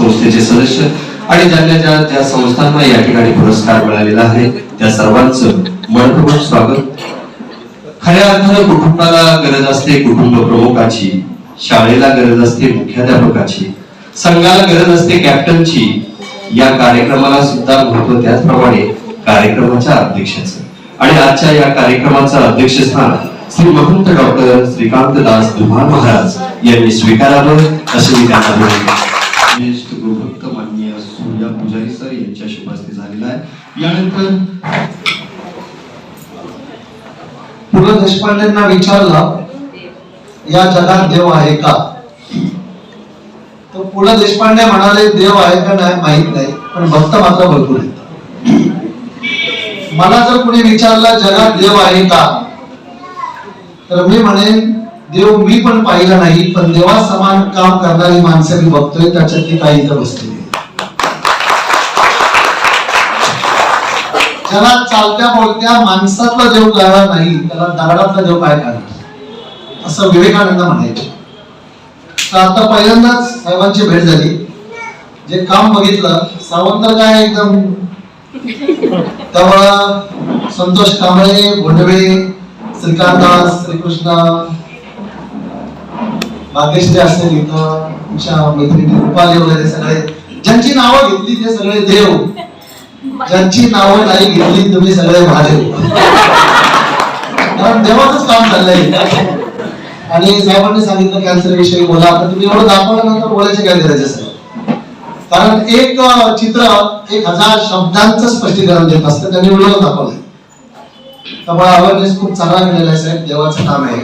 संस्थेचे सदस्य आणि ज्यांना ज्या ज्या संस्थांना या ठिकाणी पुरस्कार मिळालेला आहे त्या सर्वांचं मनपूर्वक स्वागत. खऱ्या अर्थानं कुटुंबाला गरज असते कुटुंब प्रमुखाची शाळेला गरज असते मुख्याध्यापकाची संघाला गरज असते कॅप्टनची. या कार्यक्रमाला सुद्धा महत्त्व त्याचप्रमाणे कार्यक्रमाच्या अध्यक्षाचं. आणि आजच्या या कार्यक्रमाचं अध्यक्षस्थान श्री महंत डॉक्टर श्रीकांत दास दुभान महाराज यांनी स्वीकारावं असं मी त्यांना यानंतर पु ल देशपांडेंना विचारला या जगात देव आहे का? तर पु ल देशपांडे म्हणाले देव आहे का नाही माहीत नाही पण भक्त मात्र भरपूर आहेत. मला जर कुणी विचारला जगात देव आहे का? तर मी म्हणेन देव मी पण पाहिला नाही पण देवा समान काम करणारी माणसं मी बघतोय त्याच्यातली काही इथं बसलेली आहेत. ज्याला चालत्या बोलत्या माणसातला देव कळणार नाही त्याला दगडातला देव काय करणार? असं विवेकानंद म्हणायचे. तर आता पहिल्यांदाच साहेबांची भेट झाली. जे काम बघितलं सावंत काय एकदम? त्यामुळं संतोष कांबळे भोंडवे श्रीकांतदास श्रीकृष्ण भाग्यश्री असेल इथं तुमच्या मैत्रिणी रुपाली वगैरे सगळे ज्यांची नावं घेतली ते सगळे देव. ज्यांची नावं नाही घेतली तुम्ही सगळे महादेव कारण तेव्हाच काम चाललंय. आणि साहेबांनी सांगितलं कॅन्सर विषयी बोला तर तुम्ही एवढं दाखवल्यानंतर बोलायची काय गरज असेल कारण एक चित्र एक हजार शब्दांचं स्पष्टीकरण देत असतं त्यांनी व्हिडिओ दाखवलाय. त्यामुळे अवेअरनेस खूप चांगला मिळाला आहे साहेब देवाचं काम आहे.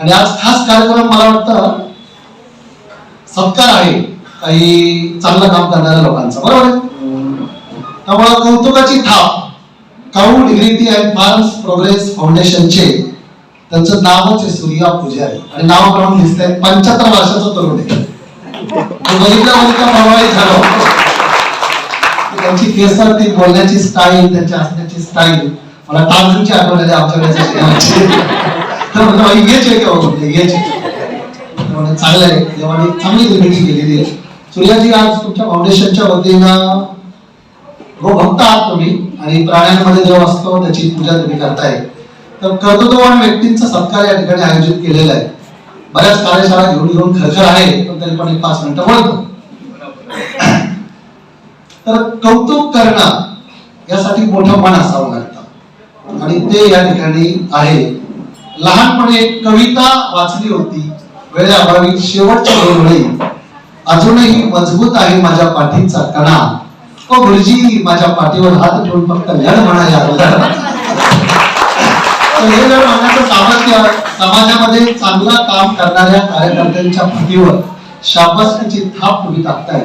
आणि आज खास कार्यक्रम मला वाटतं सत्कार आहे काही चांगलं काम करणाऱ्या लोकांचा. बरोबर आहे? त्यामुळे कौतुकाची थाप. काऊ डिग्रिटी अँड फार्म्स प्रोग्रेस फाउंडेशनचे त्यांचं नावच आहे सूर्या पुजारी. आणि नावाप्रमाणे आहे पंच्याहत्तर वर्षाचा तरुण आहे. तो बघितल्या प्रभावित झालो. त्यांची केसर ती बोलण्याची स्टाईल त्यांची असण्याची स्टाईल मला टार्झनची आठवण आली आमच्या तर म्हणलं बाई हेच आहे का म्हणते हेच चांगलं आहे. देवाने चांगली निर्मिती केलेली आहे. सूर्याजी आज तुमच्या फाउंडेशनच्या वतीनं हो भक्त आहात तुम्ही आणि प्राण्यांमध्ये जो असतो त्याची पूजा तुम्ही करताय. तर कर्तृत्ववान व्यक्तींचा सत्कार या ठिकाणी आयोजित केलेला आहे. बऱ्याच कार्यशाळा घेऊन घेऊन खरखर आहे पण तरी पण एक पाच मिनिटं बोलतो. तर कौतुक करणं यासाठी मोठं मन असावं लागतं. आणि ते या ठिकाणी आहे. लहानपणी एक कविता वाचली होती वेळेअभावी शेवटच्या दोन अजूनही मजबूत आहे माझ्या पाठीचा कणा. ओ गुरुजी माझ्या पाठीवर हात ठेवून फक्त लढ म्हणा या लढ तर हे लढ म्हणण्याचं सामर्थ्य समाजामध्ये चांगलं काम करणाऱ्या कार्यकर्त्यांच्या पाठीवर शाबासकीची थाप तुम्ही टाकताय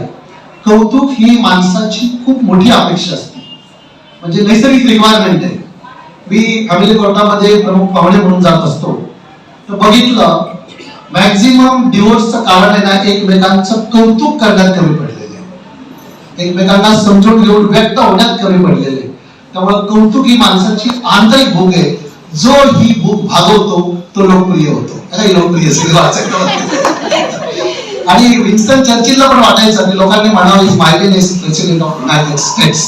कौतुक ही माणसाची खूप मोठी अपेक्षा असते. म्हणजे नैसर्गिक रिक्वायरमेंट आहे मी फॅमिली कोर्टामध्ये प्रमुख पाहुणे म्हणून जात असतो. तर बघितलं मॅक्झिमम डिवोर्सचं कारण आहे ना एकमेकांचं कौतुक करण्यात कमी पडलेले आहे. एकमेकांना समजून घेऊन व्यक्त होण्यात कमी पडलेले. त्यामुळे कौतुक ही माणसाची आंतरिक भूक आहे. जो ही भूक भागवतो तो लोकप्रिय होतो. लोकप्रिय आणि विन्स्टन चर्चिलला पण वाटायचं आणि लोकांनी म्हणावं इज मायलिन प्रेसिडेंट ऑफ युनायटेड स्टेट्स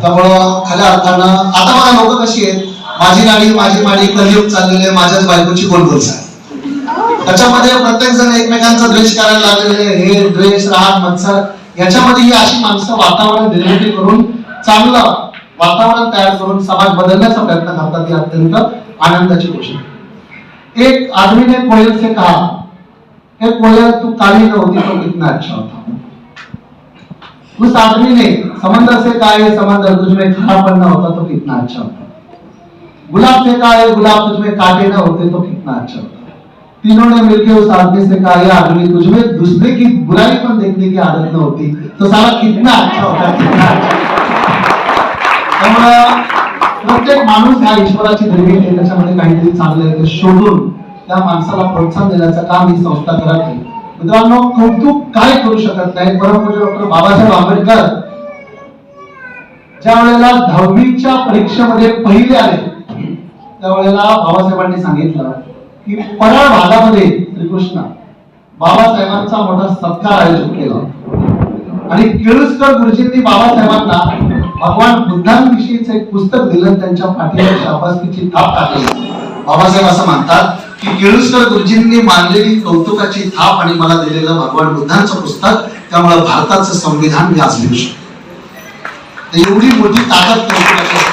त्यामुळं खऱ्या अर्थानं आता मला लोक कशी आहेत? माझी गाडी माझी माडी कलियुग चाललेली आहे माझ्याच बायकोची गोलगोल आहे? त्याच्यामध्ये प्रत्येक जण एकमेकांचा द्वेष करायला लागलेले हे द्वेष राहत मत्सर याच्यामध्ये ही अशी माणसं वातावरण निर्मिती करून चांगलं वातावरण तयार करून समाज बदलण्याचा प्रयत्न करतात ही अत्यंत आनंदाची गोष्ट एक आदमी ने कोयल से कहा हे कोयल तू काली न होती तो कितना अच्छा होता. उस आदमी ने समंदर से कहा ये समंदर तुझमें न होता तो कितना अच्छा होता. गुलाब से कहा ये गुलाब तुझमें काटे न होते तो कितना अच्छा होता. तीनों ने मिलकर उस आदमी से कहा ये आदमी तुझमें दूसरे की बुराई पण देखने की आदत न होती तो सारा कितना अच्छा होता कितना अच्छा प्रत्येक माणूस ह्या ईश्वराची धर्मी आहे त्याच्यामध्ये काहीतरी चांगलं आहे शोधून त्या माणसाला प्रोत्साहन देण्याचं काम ही संस्था करत मित्रांनो कौतुक काय करू शकत नाही परमपूज्य डॉक्टर बाबासाहेब आंबेडकर ज्या वेळेला दहावीच्या परीक्षेमध्ये पहिले आले त्यावेळेला बाबासाहेबांनी सांगितलं की परळ भागामध्ये श्रीकृष्ण बाबासाहेबांचा मोठा सत्कार आयोजित केला. आणि केळुसकर गुरुजींनी बाबासाहेबांना भगवान बुद्धांविषयीच एक पुस्तक दिलं त्यांच्या पाठीवर शाबासकीची थाप टाकली. बाबासाहेब असं म्हणतात की केळुसकर गुरुजींनी मानलेली कौतुकाची थाप आणि मला दिलेलं भगवान बुद्धांचं पुस्तक त्यामुळे भारताचं संविधान मी आज लिहू शकतो एवढी मोठी ताकद कौतुकाची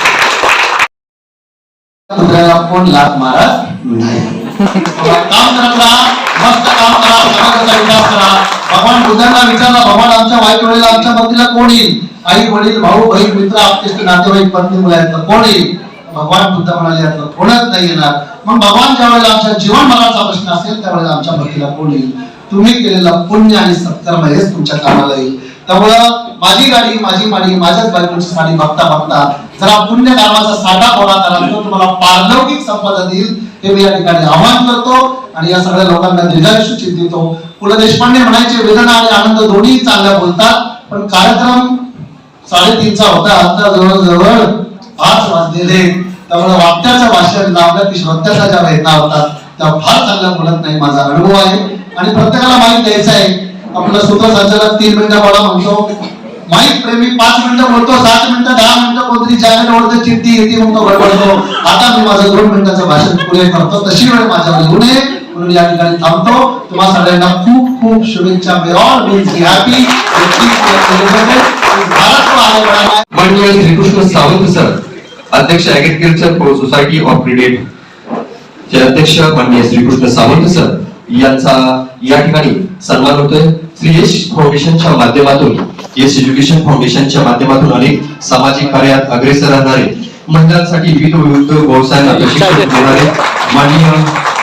कोण लाभ मारत नाही? काम करत राहा मस्त काम करा समाजाचा विकास करा. भगवान बुद्धांना विचारला भगवान आमच्या वाईट वेळेला आमच्या मदतीला कोण येईल? आई वडील भाऊ बहीण मित्र आपले नातेवाईक पत्नी मुलं कोण येईल? भगवान बुद्ध म्हणाले यातलं कोणच नाही येणार. मग भगवान ज्या वेळेला आमच्या जीवन मरणाचा प्रश्न असेल त्यावेळेला आमच्या मदतीला कोण येईल? तुम्ही केलेला पुण्य आणि सत्कर्म हेच तुमच्या कामाला येईल. त्यामुळं माझी गाडी माझी माडी माझ्याच बायकोची साडी बघता बघता जरा पुण्य कामाचा साठा गोळा करा तो तुम्हाला पारलौकिक संपदा देईल. हे मी या ठिकाणी आवाहन करतो आणि या सगळ्या लोकांना दीर्घायुष्य देतो. पु ल देशपांडे म्हणायचे वेदना आणि आनंद दोन्ही चांगल्या बोलतात पण कार्यक्रम साडेतीनचा होता. आता जवळजवळ पाच वाजलेले. त्यामुळे वाक्याचं भाषण लावलं की श्रोत्याच्या ज्या वेदना होतात त्या फार चांगल्या बोलत नाही माझा अनुभव आहे. आणि प्रत्येकाला माहीत द्यायचं आहे. आपलं सूत्रसंचालक तीन मिनिटं बोला म्हणतो. माईक प्रेमी पाच मिनिटं बोलतो सात मिनिटं दहा मिनिटं कोणतरी चॅनल ओढतो चिंती येते मग तो बडबडतो आता मी माझं दोन मिनिटाचं भाषण पुढे करतो तशी वेळ माझ्यावर येऊ नये. म्हणून या ठिकाणी थांबतो. तुम्हा सगळ्यांना खूप खूप शुभेच्छा. May all means happy Bharat Shrikrishna Sawant sir अध्यक्ष ऍग्रिकल्चर सोसायटी ऑफ क्रेडिट चे अध्यक्ष माननीय श्रीकृष्ण सावंत सर यांचा या ठिकाणी सन्मान होतोय. श्री यश फाउंडेशनच्या माध्यमातून यश एज्युकेशन फाउंडेशनच्या माध्यमातून अनेक सामाजिक कार्यात अग्रेसर राहणारे महिलांसाठी विविध उद्योग व्यवसायांना प्रशिक्षण देणारे माननीय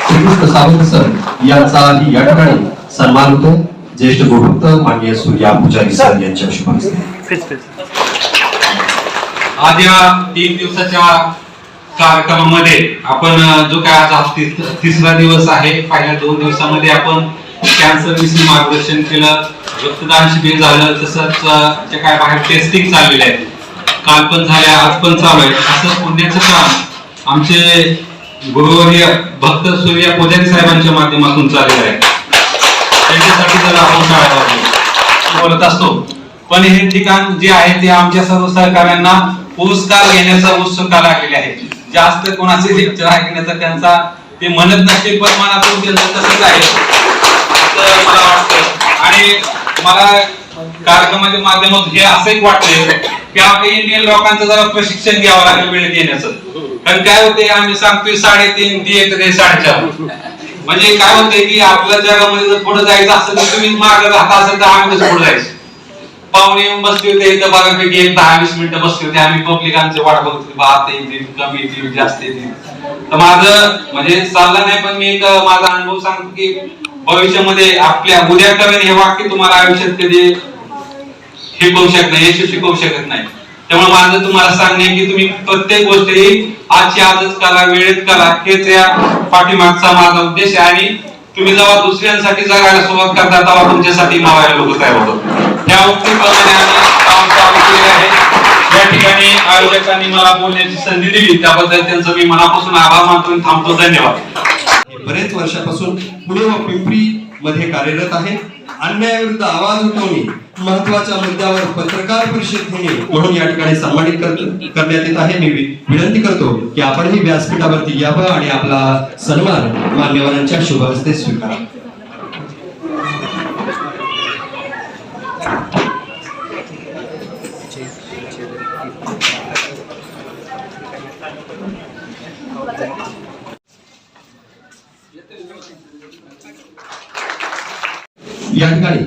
श्रीकृष्ण सावंत सर यांचा या ठिकाणी सन्मान होतोय. ज्येष्ठ गोभक्त माननीय सूर्या पुजारी सर यांच्या शुभ आज या तीन दिवसाच्या कार्यक्रमामध्ये आपण जो काय आज तिसरा दिवस आहे पहिल्या दोन दिवसामध्ये आपण कॅन्सर विषयी मार्गदर्शन केलं रक्तदान शिबिर झालं तसंच काय बाहेर टेस्टिंग चाललेले आहे काल पण झाल्या आज पण चालू आहे असं पुण्याचं काम आमचे गुरुवर्य भक्त सूर्य पुजारी साहेबांच्या माध्यमातून चाललेलं आहे. त्यांच्यासाठी जर आपण काय बोलत असतो. पण हे ठिकाण जे आहे ते आमच्या सर्व सहकार्यांना पुरस्कार घेण्याचा उत्सुकता लागलेली आहे. जास्त कोणाचे लेक्चर ऐकण्याचा त्यांचा ते म्हणत नसते पण मनातून त्यांचं तसंच आहे. असं मला वाटतं आणि मला कार्यक्रमाच्या माध्यमातून हे असं एक वाटतंय की आपल्या इंडियन लोकांचं जरा प्रशिक्षण घ्यावं लागेल वेळेत येण्याचं कारण काय होते आम्ही सांगतोय साडेतीन ती एक ते साडेचार. म्हणजे काय होते की आपल्या जगामध्ये जर पुढे जायचं असेल तर तुम्ही मार्ग राहता असेल तर आम्ही कसं पुढे जायचं? पाहुणे येऊन बसले होते इथं बऱ्यापैकी एक दहा वीस मिनिटं बसले होते. आम्ही पब्लिकांचे वाट बघत होते आता येतील कमी येतील जास्त येतील तर माझं म्हणजे चाललं नाही पण मी एक माझा अनुभव सांगतो की भविष्यामध्ये आपल्या उद्या करेन हे वाक्य तुम्हाला आयुष्यात कधी शिकवू शकत नाही यश शिकवू शकत नाही. त्यामुळे माझं तुम्हाला सांगणे की तुम्ही प्रत्येक गोष्ट ही आजची आजच करा वेळेत करा हेच या पाठीमागचा माझा उद्देश आहे. आणि तुम्ही जेव्हा दुसऱ्यांसाठी जगायला सुरुवात करता तेव्हा तुमच्यासाठी मावायला लोक तयार होतात. त्या उक्तीप्रमाणे आम्ही काम चालू केले आहे या ठिकाणी आयोजकांनी मला बोलण्याची संधी दिली. त्याबद्दल त्यांचा मी मनापासून आभार मानतो थांबतो. धन्यवाद. बरेच वर्षापासून पुणे व पिंपरी मध्ये कार्यरत आहे. अन्यायाविरुद्ध आवाज उठवणे महत्त्वाच्या मुद्द्यावर पत्रकार परिषद घेणे म्हणून या ठिकाणी सन्मानित कर- करण्यात येत आहे. मी विनंती करतो की आपणही व्यासपीठावरती यावं आणि आपला सन्मान मान्यवरांच्या शुभ हस्ते स्वीकारा या ठिकाणी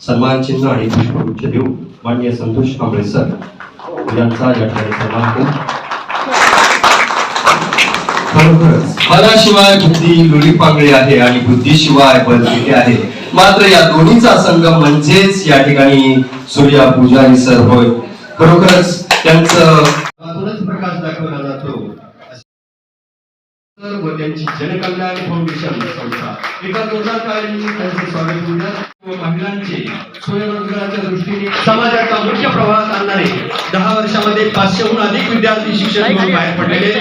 सन्मान चिन्ह आणि पुष्पगुच्छ देऊ मान्य संतोष कांबळे सर यांचा या ठिकाणी सन्मान करू खरोखरच मनाशिवाय बुद्धी लुली पांगळी आहे आणि बुद्धीशिवाय बल किती आहे? मात्र या दोन्हीचा संगम म्हणजेच या ठिकाणी सूर्या पुजारी सर होय. खरोखरच त्यांचं यातूनच प्रकाश दाखवला जातो व त्यांची जनकल्याण फाउंडेशन संस्था. एका जोरदार कार्यक्रमी त्यांचे स्वागत होणार. व महिलांचे स्वयंरोजगाराच्या दृष्टीने समाजाचा मुख्य प्रवाहात आणणारे दहा वर्षामध्ये पाचशेहून अधिक विद्यार्थी शिक्षण घेऊन बाहेर पडलेले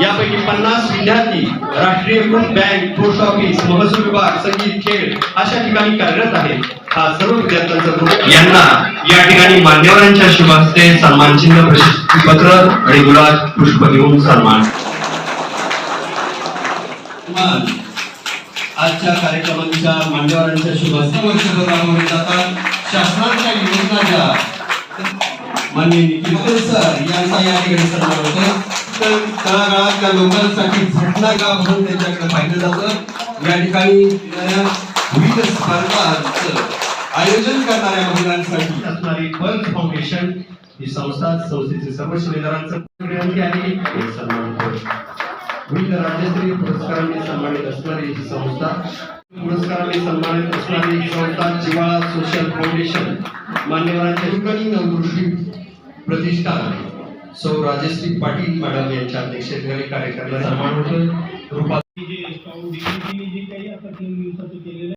यापैकी पन्नास विद्यार्थी राष्ट्रीयकृत बँक पोस्ट ऑफिस महसूल विभाग संगीत खेळ अशा ठिकाणी कार्यरत आहेत. हा सर्व विद्यार्थ्यांचा ग्रुप यांना या ठिकाणी मान्यवरांच्या शुभ हस्ते सन्मान चिन्ह प्रशस्ती पत्र आणि गुलाब पुष्प घेऊन सन्मान. आजच्या कार्यक्रमांच्या मान्यवरांच्या शुभ वर्षभर राबवले जातात शासनाच्या योजना ज्या माननीय नितीन सर यांचा या ठिकाणी सन्मान होतो तर तळागाळातल्या लोकांसाठी झटणा गाव म्हणून त्यांच्याकडे पाहिलं जातं. या ठिकाणी विविध स्पर्धांचं आयोजन करणाऱ्या महिलांसाठी असणारी बर्थ फाउंडेशन ही संस्था संस्थेचे सर्व शिलेदारांचं आणि सन्मान करतो विविध राज्यस्तरीय पुरस्कारांनी सन्मानित असणारी ही संस्था पुरस्कारांनी सन्मानित असणारी ही संस्था जिवाळा सोशल फाउंडेशन मान्यवरांच्या ठिकाणी नवदृष्टी प्रतिष्ठान सौ राजश्री पाटील मॅडम यांच्या अध्यक्षतेखाली कार्यक्रमाला सन्मान होतोय रूपा